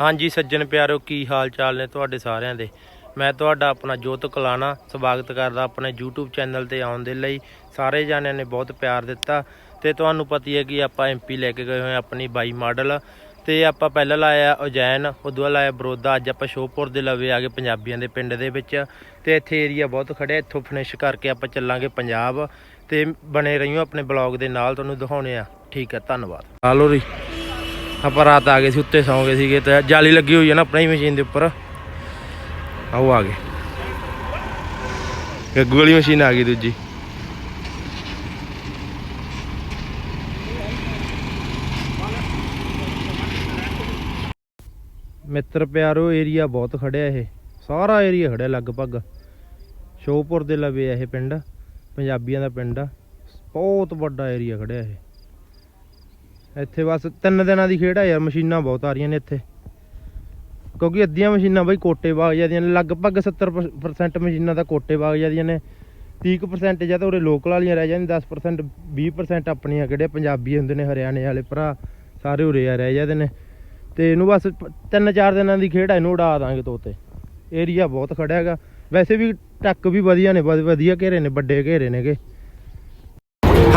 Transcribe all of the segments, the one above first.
ਹਾਂਜੀ ਸੱਜਣ ਪਿਆਰੋ, ਕੀ ਹਾਲ ਚਾਲ ਨੇ ਤੁਹਾਡੇ ਸਾਰਿਆਂ ਦੇ? ਮੈਂ ਤੁਹਾਡਾ ਆਪਣਾ ਜੋਤ ਕਲਾਣਾ ਸਵਾਗਤ ਕਰਦਾ ਆਪਣੇ YouTube ਚੈਨਲ ਤੇ ਆਉਣ ਦੇ ਲਈ। ਸਾਰੇ ਜਾਣਿਆਂ ਨੇ ਬਹੁਤ ਪਿਆਰ ਦਿੱਤਾ ਤੇ ਤੁਹਾਨੂੰ ਪਤੀ ਹੈ ਕਿ ਆਪਾਂ MP ਲੈ ਕੇ ਗਏ ਹੋਏ ਆਪਣੀ 22 ਮਾਡਲ। ਤੇ ਆਪਾਂ ਪਹਿਲਾਂ ਲਾਇਆ ਉਜੈਨ, ਉਦੋਂ ਲਾਇਆ ਬਰੋਦਾ, ਅੱਜ ਆਪਾਂ ਸ਼ੋਪੁਰ ਦੇ ਲਵੇ ਆ ਗਏ ਪੰਜਾਬੀਆਂ ਦੇ ਪਿੰਡ ਦੇ ਵਿੱਚ। ਤੇ ਇੱਥੇ ਏਰੀਆ ਬਹੁਤ ਖੜਿਆ ਇੱਥੋਂ ਫਿਨਿਸ਼ ਕਰਕੇ ਆਪਾਂ ਚੱਲਾਂਗੇ ਪੰਜਾਬ। ਤੇ ਬਣੇ ਰਹੀਓ ਆਪਣੇ ਬਲੌਗ ਦੇ ਨਾਲ, ਤੁਹਾਨੂੰ ਦਿਖਾਉਣੇ ਆ। ਠੀਕ ਹੈ, ਧੰਨਵਾਦ। ਹਾਲੋ ਜੀ। ਆਪਾਂ ਰਾਤ ਆ ਗਏ ਸੀ, ਉੱਤੇ ਸੌਂ ਗਏ ਸੀਗੇ ਤੇ ਜਾਲੀ ਲੱਗੀ ਹੋਈ ਹੈ ਨਾ ਆਪਣੀ ਮਸ਼ੀਨ ਦੇ ਉੱਪਰ। ਆਓ ਆ ਗਏ। ਗੱਗੂ ਵਾਲੀ ਮਸ਼ੀਨ ਆ ਗਈ ਦੂਜੀ। ਮਿੱਤਰ ਪਿਆਰੋ ਏਰੀਆ ਬਹੁਤ ਖੜਿਆ ਇਹ। ਸਾਰਾ ਏਰੀਆ ਖੜਿਆ ਲਗਭਗ। ਸ਼ੋਪੁਰ ਦੇ ਲਵੇ ਇਹ ਪਿੰਡ, ਪੰਜਾਬੀਆਂ ਦਾ ਪਿੰਡ ਆ। ਬਹੁਤ ਵੱਡਾ ਏਰੀਆ ਖੜਿਆ ਇਹ। ਇੱਥੇ ਬਸ ਤਿੰਨ ਦਿਨਾਂ ਦੀ ਖੇਡ ਆ ਯਾਰ, ਮਸ਼ੀਨਾਂ ਬਹੁਤ ਆ ਰਹੀਆਂ ਨੇ ਇੱਥੇ। ਕਿਉਂਕਿ ਅੱਧੀਆਂ ਮਸ਼ੀਨਾਂ ਬਈ ਕੋਟੇ ਬਾਗ ਜਾਂਦੀਆਂ ਨੇ, ਲਗਭਗ 70% ਮਸ਼ੀਨਾਂ ਤਾਂ ਕੋਟੇ ਬਾਗ ਜਾਂਦੀਆਂ ਨੇ। 30% ਜਾਂ ਤਾਂ ਉਰੇ ਲੋਕਲ ਵਾਲੀਆਂ ਰਹਿ ਜਾਂਦੀਆਂ 10% 20% ਆਪਣੀਆਂ ਕਿਹੜੇ ਪੰਜਾਬੀ ਹੁੰਦੇ ਨੇ, ਹਰਿਆਣੇ ਵਾਲੇ ਭਰਾ, ਸਾਰੇ ਉਰੇ ਆ ਰਹਿ ਜਾਂਦੇ ਨੇ। ਤੇ ਇਹਨੂੰ ਬਸ ਪ- ਤਿੰਨ ਚਾਰ ਦਿਨਾਂ ਦੀ ਖੇਡ ਆ, ਇਹਨੂੰ ਉਡਾ ਦਾਂਗੇ ਤੋਤੇ ਏਰੀਆ ਬਹੁਤ ਖੜਿਆ ਹੈਗਾ। ਵੈਸੇ ਵੀ ਟੱਕ ਵੀ ਵਧੀਆ ਨੇ ਵਧ- ਵਧੀਆ ਘੇਰੇ ਨੇ, ਵੱਡੇ ਘੇਰੇ ਨੇਗੇ।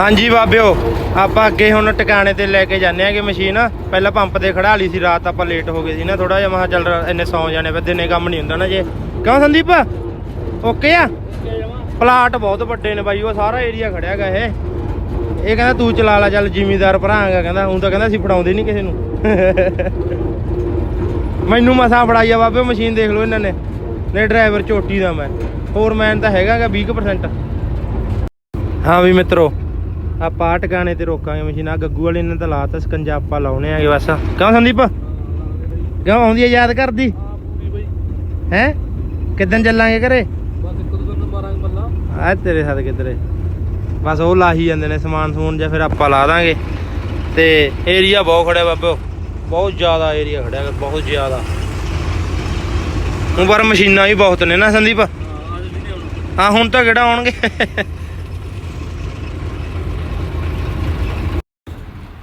ਹਾਂਜੀ ਬਾਬਿਓ, ਆਪਾਂ ਅੱਗੇ ਹੁਣ ਟਿਕਾਣੇ ਤੇ ਲੈ ਕੇ ਜਾਂਦੇ ਆਂਗੇ ਮਸ਼ੀਨ। ਪਹਿਲਾਂ ਪੰਪ ਤੇ ਖੜਾ ਲਈ ਸੀ, ਰਾਤ ਆਪਾਂ ਲੇਟ ਹੋ ਗਏ ਸੀ ਨਾ ਥੋੜਾ ਜਿਹਾ ਮਹਾ ਚੱਲ ਰ- ਇੰਨੇ ਸੌ ਜਾਣੇ ਫਿਰ ਦਿਨੇ ਕੰਮ ਨਹੀਂ ਹੁੰਦਾ ਨਾ ਜੇ। ਕਿਉਂ ਸੰਦੀਪ? ਓਕੇ ਆ? ਪਲਾਟ ਬਹੁਤ ਵੱਡੇ ਨੇ ਬਾਈ, ਉਹ ਸਾਰਾ ਏਰੀਆ ਖੜਿਆ ਇਹ। ਇਹ ਕਹਿੰਦਾ ਤੂੰ ਚਲਾ ਲੈ, ਚੱਲ ਜ਼ਿਮੀਦਾਰ ਭਰਾ ਕਹਿੰਦਾ ਹੁਣ ਤਾਂ ਕਹਿੰਦਾ ਅਸੀਂ ਫੜਾਉਂਦੇ ਨਹੀਂ ਕਿਸੇ ਨੂੰ। ਮੈਨੂੰ ਮਸਾ ਫੜਾਈ ਬਾਬੇ ਮਸ਼ੀਨ ਦੇਖ ਲਓ ਇਹਨਾਂ ਨੇ। ਨੇ ਡਰਾਈਵਰ ਚੋਟੀ ਦਾ ਮੈਂ। ਹੋਰ ਫੋਰਮੈਨ ਤਾਂ ਹੈਗਾਗਾ 20% ਹਾਂ ਵੀ ਮਿੱਤਰੋ ਆਪਾਂ ਆਹ ਟਿਕਾਣੇ ਤੇ ਰੋਕਾਂਗੇ ਮਸ਼ੀਨ ਆ ਗੱਗੂ ਵਾਲੇ ਨੇ ਤਾਂ ਲਾਤਾ ਸਕੰਜਾ ਆਪਾਂ ਲਾਉਣੇ ਆਗੇ ਬਸ। ਕਿਉਂ ਸੰਦੀਪ? ਕਿਉਂ ਆਉਂਦੀ ਹੈ ਯਾਦ ਕਰਦੀ? ਹੈ ਕਿਦਾਂ ਚੱਲਾਂਗੇ ਘਰੇ? ਬਸ ਇੱਕ ਦੋ ਦਿਨ ਮਾਰਾਂਗੇ ਆ ਤੇਰੇ ਸਾਥ ਕਿਧਰੇ? ਬਸ ਉਹ ਲਾਹੀ ਜਾਂਦੇ ਨੇ ਸਮਾਨ ਸਮੂਨ ਜਾਂ ਫਿਰ ਆਪਾਂ ਲਾ ਦਾਂਗੇ। ਤੇ ਏਰੀਆ ਬਹੁਤ ਖੜਿਆ ਬਾਬਿਓ ਬਹੁਤ ਜ਼ਿਆਦਾ ਏਰੀਆ ਖੜਿਆ ਬਹੁਤ ਜ਼ਿਆਦਾ। ਹੁਣ ਪਰ ਮਸ਼ੀਨਾਂ ਵੀ ਬਹੁਤ ਨੇ ਨਾ ਸੰਦੀਪ? ਹਾਂ ਹੁਣ ਤਾਂ ਕਿਹੜਾ ਆਉਣਗੇ?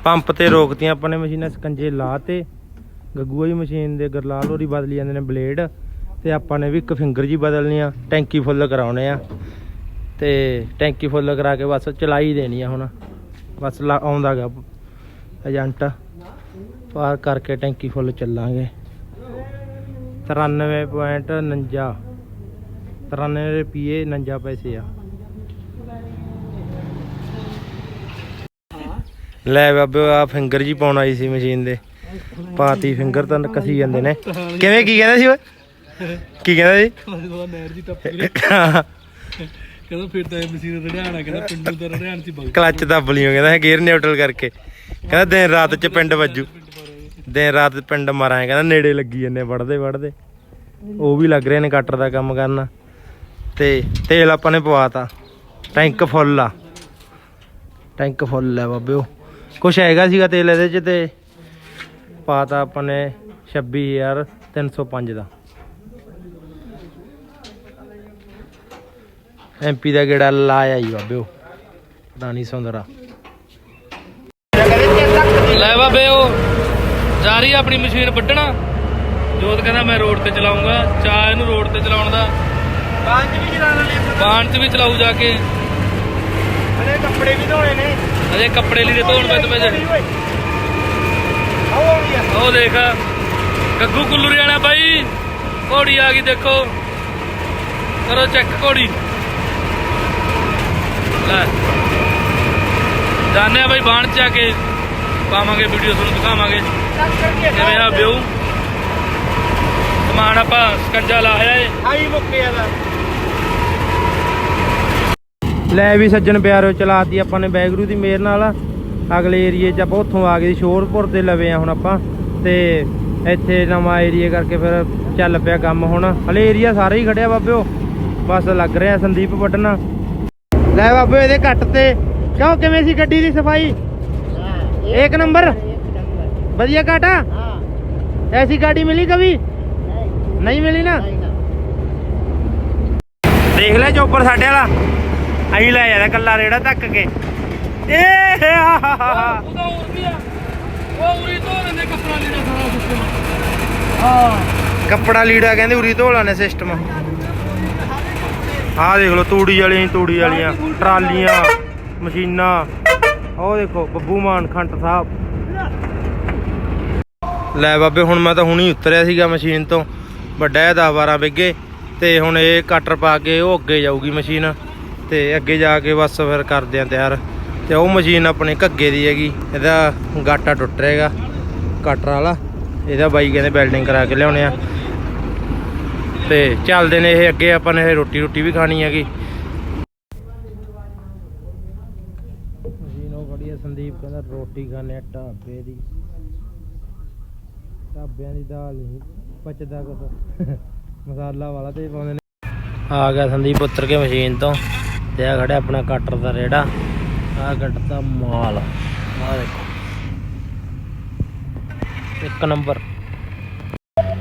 ਪੰਪ ਤੇ ਰੋਕਤੀਆਂ ਆਪਾਂ ਨੇ ਮਸ਼ੀਨਾਂ ਸਕੰਜੇ ਲਾਤੇ ਗੱਗੂ ਵਾਲੀ ਮਸ਼ੀਨ ਦੇ ਗਰਲਾਲ ਹੋਰੀ ਬਦਲੀ ਜਾਂਦੇ ਨੇ ਬਲੇਡ ਤੇ ਆਪਾਂ ਨੇ ਵੀ ਇੱਕ ਫਿੰਗਰ ਜੀ ਬਦਲਣੀ ਆ, ਟੈਂਕੀ ਫੁੱਲ ਕਰਾਉਣੇ ਆ। ਤੇ ਟੈਂਕੀ ਫੁੱਲ ਕਰਾ ਕੇ ਬਸ ਚਲਾਈ ਦੇਣੀ ਆ ਹੁਣ। ਬਸ ਲਾ- ਆਉਂਦਾ ਗਾ ਏਜੰਟ। ਪਾਰ ਕਰਕੇ ਟੈਂਕੀ ਫੁੱਲ ਚੱਲਾਂਗੇ। 93.49 93 ਰੁਪਏ 49 ਪੈਸੇ ਆ। ਲੈ ਬਾਬੇ ਆ ਫਿੰਗਰ ਜੀ ਪਾਉਣ ਆਈ ਸੀ ਮਸ਼ੀਨ ਦੇ। ਪਾਤੀ ਫਿੰਗਰ ਤਾਂ ਕਸੀ ਜਾਂਦੇ ਨੇ। ਕਿਵੇਂ ਕੀ ਕਹਿੰਦਾ ਸੀ ਓਏ? ਕੀ ਕਹਿੰਦਾ ਜਦੋਂ ਨਹਿਰ ਜੀ ਟੱਪ ਗਈ ਕਹਿੰਦਾ ਫਿਰ ਤਾਂ ਇਹ ਮਸ਼ੀਨ ਰੜਿਆਣਾ ਕਹਿੰਦਾ ਪਿੰਡੂ ਦਾ ਰੜਿਆਣ ਚ ਬਗ। ਕਲੱਚ ਦੱਬ ਲਿਓ ਕਹਿੰਦਾ ਗੇਅਰ ਨਿਊਟਰਲ ਕਰਕੇ। ਕਹਿੰਦਾ ਦਿਨ ਰਾਤ ਚ ਪਿੰਡ ਵੱਜੂ। ਦਿਨ ਰਾਤ ਪਿੰਡ ਮਾਰਾਂ ਕਹਿੰਦਾ ਨੇੜੇ ਲੱਗੀ ਜੰਨੇ ਵੜਦੇ ਵੜਦੇ। ਉਹ ਵੀ ਲੱਗ ਰਹੇ ਨੇ ਕਟਰ ਦਾ ਕੰਮ ਕਰਨਾ। ਤੇ ਤੇਲ ਆਪਾਂ ਨੇ ਪਵਾਤਾ ਟੈਂਕ ਫੁੱਲ ਆ। ਟੈਂਕ ਫੁੱਲ ਆ ਬਾਬਿਓ ਕੁਛ ਹੈਗਾ ਸੀਗਾ ਤੇਲ ਇਹਦੇ ਚ ਤੇ ਪਾਤਾ ਆਪਾਂ ਨੇ 26305 ਦਾ। ਐਮਪੀ ਦਾ ਗੇੜਾ ਲਾਇਆ ਹੀ ਬਾਬਿਓ ਦਾਨੀ ਸੁੰਦਰਾ। ਲੈ ਬਾਬੇ ਉਹ ਜਾ ਰਹੀ ਆਪਣੀ ਮਸ਼ੀਨ ਵੱਢਣਾ। ਜੋਤ ਕਹਿੰਦਾ ਮੈਂ ਰੋਡ ਤੇ ਚਲਾਉਂਗਾ ਚਾਹ ਇਹਨੂੰ ਰੋਡ ਤੇ ਚਲਾਉਣ ਦਾ। ਬਾਂਝ ਵੀ ਚਲਾ ਲੈਣੇ ਬਾਣ ਚ ਵੀ ਚਲਾਊ ਜਾ ਕੇ। ਅਰੇ ਕੱਪੜੇ ਵੀ ਧੋਣੇ ਨੇ। ਅਜੇ ਕੱਪੜੇ ਲੀੜੇ ਧੋਣ ਵਿੱਚ ਵਿੱਚ ਆਓ ਉਹ ਦੇਖ, ਗੱਗੂ ਕੁੱਲੂ ਰਿਆਣਾ ਬਾਈ, ਘੋੜੀ ਆ ਗਈ ਦੇਖੋ। ਕਰੋ ਚੈੱਕ ਘੋੜੀ। ਲੈ। ਜਾਣੇ ਬਾਈ ਬਾਣ ਚ ਆ ਕੇ, ਪਾਵਾਂਗੇ ਵੀਡੀਓ ਤੁਹਾਨੂੰ ਦਿਖਾਵਾਂਗੇ। ਕਿਵੇਂ ਆ ਵਿਊ? ਸਮਾਨ ਆਪਾਂ ਸਕੰਜਾ ਲਾਇਆ ਏ। ਆਈ ਮੁੱਕੇ ਦਾ ਲੈ ਵੀ ਸੱਜਣ ਪਿਆਰੋ ਚਲਾਤੀ ਆਪਾਂ ਨੇ ਬੈਗਰੂ ਦੀ ਮੇਰ ਨਾਲ। ਅਗਲੇ ਏਰੀਏ 'ਚ ਆਪਾਂ ਉੱਥੋਂ ਆ ਗਏ ਸ਼ੋਰਪੁਰ ਦੇ ਲਵੇ ਆ ਹੁਣ ਆਪਾਂ। ਤੇ ਇੱਥੇ ਨਵਾਂ ਏਰੀਆ ਕਰਕੇ ਫਿਰ ਚੱਲ ਪਿਆ ਕੰਮ ਹੁਣ। ਹਲੇ ਏਰੀਆ ਸਾਰੇ ਹੀ ਖੜਿਆ ਬਾਬਿਓ ਬਸ ਲੱਗ ਰਿਹਾ ਸੰਦੀਪ ਵੱਢਣਾ। ਲੈ ਬਾਬਿਓ ਇਹਦੇ ਘੱਟ ਤੇ। ਕਿਉਂ ਕਿਵੇਂ ਸੀ ਗੱਡੀ ਦੀ ਸਫ਼ਾਈ? ਇੱਕ ਨੰਬਰ। ਵਧੀਆ ਕਾਟਾ ਹਾਂ। ਐਸੀ ਗਾੜੀ ਮਿਲੀ ਕਵੀ ਨਹੀਂ। ਮਿਲੀ ਨਾ। ਦੇਖ ਲੈ ਚੋਪਰ ਸਾਡੇ ਵਾਲਾ। ਅਸੀਂ ਲੈ ਜਾਂਦਾ ਕੱਲਾ ਰੇੜਾ ਧੱਕ ਕੇ। ਏ ਆਹਾਹਾ। ਉਹਦਾ ਉਰਦੀ ਆ। ਉਹ ਉਰੀ ਤੋਂ ਨੇ ਕੱਪੜਾ ਲੀੜਾ ਸਾਰਾ ਸੁੱਕਾ ਹਾਂ। ਕੱਪੜਾ ਲੀੜਾ ਕਹਿੰਦੇ ਉਰੀ ਧੋਲਾ ਨੇ ਸਿਸਟਮ ਆਹ ਦੇਖ ਲਓ ਤੂੜੀ ਵਾਲੀਆਂ ਤੂੜੀ ਵਾਲੀਆਂ। ਟਰਾਲੀਆਂ ਮਸ਼ੀਨਾਂ। ਉਹ ਦੇਖੋ ਬੱਬੂ ਮਾਨ ਖੰਟ ਸਾਹਿਬ। ਲੈ ਬਾਬੇ ਹੁਣ ਮੈਂ ਤਾਂ ਹੁਣੀ ਉਤਰਿਆ ਸੀਗਾ ਮਸ਼ੀਨ ਤੋਂ। ਵੱਡਾ ਹੈ 10 12 ਬਿੱਗੇ ਤੇ ਹੁਣ ਇਹ ਕਟਰ ਪਾ ਕੇ ਉਹ ਅੱਗੇ ਜਾਊਗੀ ਮਸ਼ੀਨ। ਤੇ ਅੱਗੇ ਜਾ ਕੇ ਬਸ ਫਿਰ ਕਰਦੇ ਆ ਤਿਆਰ। ਤੇ ਉਹ ਮਸ਼ੀਨ ਆਪਣੇ ਘੱਗੇ ਦੀ ਹੈਗੀ। ਇਹਦਾ ਗਾਟਾ ਟੁੱਟ ਰਿਹਾਗਾ ਕਟਰ ਵਾਲਾ। ਇਹਦਾ ਬਾਈ ਕਹਿੰਦੇ ਵੈਲਡਿੰਗ ਕਰਾ ਕੇ ਲਿਆਉਣੇ ਆ। ਤੇ ਚੱਲਦੇ ਨੇ ਇਹ ਅੱਗੇ, ਆਪਾਂ ਨੇ ਇਹ ਰੋਟੀ ਰੋਟੀ ਵੀ ਖਾਣੀ ਹੈਗੀ। ਮਸ਼ੀਨ ਉਹ ਖੜੀ ਹੈ ਸੰਦੀਪ, ਕਹਿੰਦਾ ਰੋਟੀ ਖਾਣੇ ਆ ਢਾਬੇ ਦੀ। ਢਾਬਿਆਂ ਦੀ ਦਾਲ ਨਹੀਂ, ਪਚਦਾ ਕੁਛ। ਮਸਾਲਾ ਵਾਲਾ ਤੇ ਪਾਉਂਦੇ ਨੇ। ਆ ਗਿਆ ਸੰਦੀਪ ਉਤਰ ਕੇ ਮਸ਼ੀਨ ਤੋਂ। ਤੇ ਆ ਖੜਿਆ ਆਪਣਾ ਕਟਰ ਦਾ ਰੇੜਾ ਆ ਕੱਟਦਾ ਮਾਲ ਆ ਦੇਖੋ ਇੱਕ ਨੰਬਰ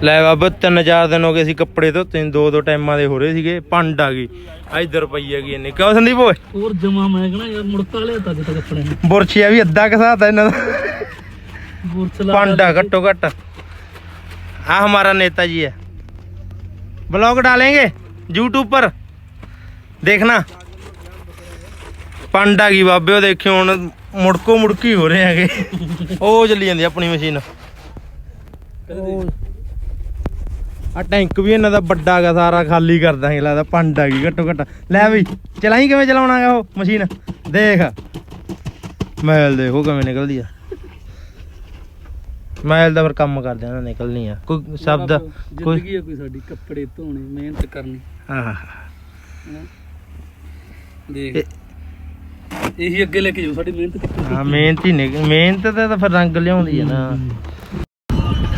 ਲੈ ਬਾਬਾ ਤਿੰਨ ਚਾਰ ਦਿਨ ਹੋ ਗਏ ਸੀ ਕੱਪੜੇ ਧੋਤੇ ਨੂੰ, ਦੋ ਦੋ ਟਾਈਮਾਂ ਦੇ ਹੋ ਰਹੇ ਸੀਗੇ ਪੰਡ ਆ ਗਈ ਆ ਇੱਧਰ ਪਈ ਹੈਗੀ ਇੰਨੀ ਕਿਉਂ ਸੰਦੀਪ ਓਏ ਹੋਰ ਜਮਾ ਮੈਂ ਕਹਣਾ ਯਾਰ ਮੁੜਕਾ ਲਿਆ ਤਾਂ ਜਿੱਤ ਕੱਪੜੇ ਨੂੰ ਬੁਰਛੀਆ ਵੀ ਅੱਧਾ ਕਸਾਤਾ ਇਹਨਾਂ ਦਾ ਬੁਰਚ ਲਾ पंड है घट्टो घट हाँ हमारा नेता जी है ब्लॉग डालेंगे यूट्यूब पर देखना ਪੰਡ ਆ ਗਈ ਬਾਬੇ ਉਹ ਦੇਖਿਓ ਹੁਣ ਮੁੜਕੋ ਮੁੜਕੀ ਹੋ ਰਹੇ ਹੈਗੇ। ਉਹ ਚੱਲੀ ਜਾਂਦੀ ਆਪਣੀ ਮਸ਼ੀਨ। ਆ ਟੈਂਕ ਵੀ ਇਹਨਾਂ ਦਾ ਵੱਡਾ ਗਾ ਸਾਰਾ ਖਾਲੀ ਕਰ ਦਾਂਗੇ ਲੱਗਦਾ ਪੰਡ ਆ ਗਈ ਘੱਟੋ ਘੱਟ। ਲੈ ਬਈ ਚਲਾਈ ਕਿਵੇਂ ਚਲਾਉਣਾ ਗਾ ਉਹ ਮਸ਼ੀਨ? ਦੇਖ। ਮੈਲ ਦੇਖੋ ਕਿਵੇਂ ਨਿਕਲਦੀ ਆ। ਮੈਲ ਦਾ ਫਿਰ ਕੰਮ ਕਰਦੇ ਆ ਨਿਕਲਣੀ ਆ। ਕੋਈ ਸ਼ਬਦ ਕੋਈ ਜ਼ਿੰਦਗੀ ਹੈ ਕੋਈ ਸਾਡੀ ਕੱਪੜੇ ਧੋਣੇ ਮਿਹਨਤ ਕਰਨੀ। ਆਹ ਹੈਂ। ਦੇਖ। ਇਹੀ ਅੱਗੇ ਲੈ ਕੇ ਜਾਓ ਸਾਡੀ ਮਿਹਨਤ ਹਾਂ ਮਿਹਨਤ ਹੀ ਨਿਕ ਮਿਹਨਤ ਤੇ ਤਾਂ ਫਿਰ ਰੰਗ ਲਿਆਉਂਦੀ ਆ ਨਾ।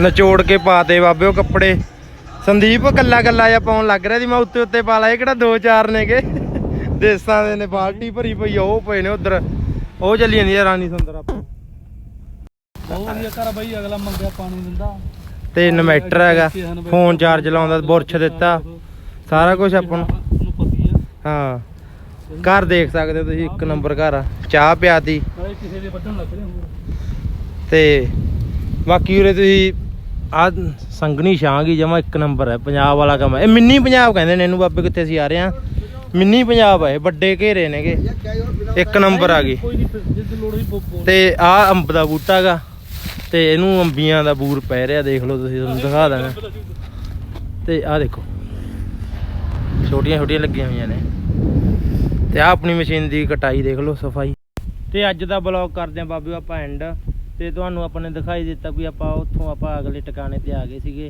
ਨਚੋੜ ਕੇ ਪਾਤੇ ਬਾਬੇ ਉਹ ਕੱਪੜੇ। ਸੰਦੀਪ ਕੱਲਾ ਕੱਲਾ ਜਿਹਾ ਪਾਉਣ ਲੱਗ ਰਿਹਾ ਸੀ ਮੈਂ ਉੱਤੇ ਉੱਤੇ ਪਾ ਲਿਆ ਇਹ ਕਿਹੜਾ ਦੋ ਚਾਰ ਨੇਗੇ। ਦੇਸਾਂ ਦੇ ਨੇ ਬਾਲਟੀ ਭਰੀ ਪਈ ਆ ਉਹ ਪਏ ਨੇ ਉਧਰ। ਉਹ ਚੱਲੀ ਜਾਂਦੀ ਆ ਰਾਣੀ ਸੁੰਦਰ ਆਪਾਂ ਬਹੁਤ ਵਧੀਆ ਘਰ ਬਾਈ ਅਗਲਾ ਮੰਗਿਆ ਪਾਣੀ ਦਿੰਦਾ। ਤੇ ਇਨਵੈਟਰ ਹੈਗਾ ਫੋਨ ਚਾਰਜ ਲਾਉਂਦਾ ਬੁਰਸ਼ ਦਿੱਤਾ। ਸਾਰਾ ਕੁਝ ਆਪਾਂ ਨੂੰ। ਨੂੰ ਪਤੀ ਆ। ਹਾਂ। ਘਰ ਦੇਖ ਸਕਦੇ ਹੋ ਤੁਸੀਂ ਇੱਕ ਨੰਬਰ ਘਰ ਆ। ਚਾਹ ਪਿਆਤੀ। ਨਾਲੇ ਕਿਸੇ ਦੇ ਵੱਢਣ ਲੱਗ ਰਹੇ ਹੋਰ ਤੇ ਬਾਕੀ ਉਰੇ ਤੁਸੀਂ ਆ ਸੰਗਣੀ ਛਾਂਗੀ ਜਮਾ ਇੱਕ ਨੰਬਰ ਹੈ ਪੰਜਾਬ ਵਾਲਾ ਕੰਮ ਹੈ ਇਹ ਮਿੰਨੀ ਪੰਜਾਬ ਕਹਿੰਦੇ ਨੇ ਇਹਨੂੰ ਬਾਬੇ ਕਿੱਥੇ ਅਸੀਂ ਆ ਰਹੇ ਆ ਮਿੰਨੀ ਪੰਜਾਬ ਹੈ ਵੱਡੇ ਘੇਰੇ ਨੇਗੇ। ਇੱਕ ਨੰਬਰ ਆ ਗਈ। ਤੇ ਆ ਅੰਬ ਦਾ ਬੂਟਾ ਹੈਗਾ ਤੇ ਇਹਨੂੰ ਅੰਬੀਆਂ ਦਾ ਬੂਰ ਪੈ ਰਿਹਾ ਦੇਖ ਲਓ ਤੁਸੀਂ ਤੁਹਾਨੂੰ ਦਿਖਾ ਦਾਂਗਾ ਤੇ ਆ ਦੇਖੋ ਛੋਟੀਆਂ ਛੋਟੀਆਂ ਲੱਗੀਆਂ ਹੋਈਆਂ ਨੇ। ਤੇ ਆ ਆਪਣੀ ਮਸ਼ੀਨ ਦੀ ਕਟਾਈ ਦੇਖ ਲਓ ਸਫ਼ਾਈ। ਤੇ ਅੱਜ ਦਾ ਬਲੌਗ ਕਰਦੇ ਆ ਬਾਬਿਓ ਆਪਾਂ ਐਂਡ ਤੇ ਤੁਹਾਨੂੰ ਆਪਾਂ ਨੇ ਦਿਖਾਈ ਦਿੱਤਾ ਵੀ ਆਪਾਂ ਉੱਥੋਂ ਆਪਾਂ ਅਗਲੇ ਟਿਕਾਣੇ ਤੇ ਆ ਗਏ ਸੀਗੇ।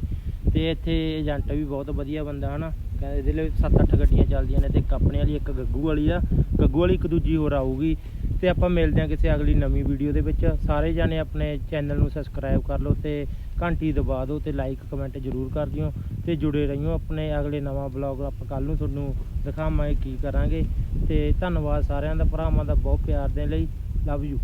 ਤੇ ਇੱਥੇ ਏਜੰਟ ਵੀ ਬਹੁਤ ਵਧੀਆ ਬੰਦਾ, ਹਨਾ? ਕਹਿੰਦੇ ਇਹਦੇ ਲਈ 7-8 ਗੱਡੀਆਂ ਚੱਲਦੀਆਂ ਨੇ ਤੇ ਇੱਕ ਆਪਣੇ ਵਾਲੀ, ਇੱਕ ਗੱਗੂ ਵਾਲੀ ਆ। ਗੱਗੂ ਵਾਲੀ ਇੱਕ ਦੂਜੀ ਹੋਰ ਆਊਗੀ। ਤੇ ਆਪਾਂ ਮਿਲਦੇ ਹਾਂ ਕਿਸੇ ਅਗਲੀ ਨਵੀਂ ਵੀਡੀਓ ਦੇ ਵਿੱਚ। ਸਾਰੇ ਜਾਣੇ ਆਪਣੇ ਚੈਨਲ ਨੂੰ ਸਬਸਕ੍ਰਾਈਬ ਕਰ ਲਓ ਤੇ ਘੰਟੀ ਦਬਾ ਦਿਓ ਤੇ ਲਾਈਕ ਕਮੈਂਟ ਜ਼ਰੂਰ ਕਰ ਦਿਓ ਤੇ ਜੁੜੇ ਰਹੀਓ ਆਪਣੇ ਅਗਲੇ ਨਵਾਂ ਬਲੌਗ ਆਪਾਂ ਕੱਲ ਨੂੰ ਤੁਹਾਨੂੰ ਦਿਖਾਵਾਂਗੇ ਕੀ ਕਰਾਂਗੇ ਤੇ ਧੰਨਵਾਦ ਸਾਰਿਆਂ ਦਾ, ਭਰਾਵਾਂ ਦਾ ਬਹੁਤ ਪਿਆਰ ਦੇ ਲਈ ਲਵ ਯੂ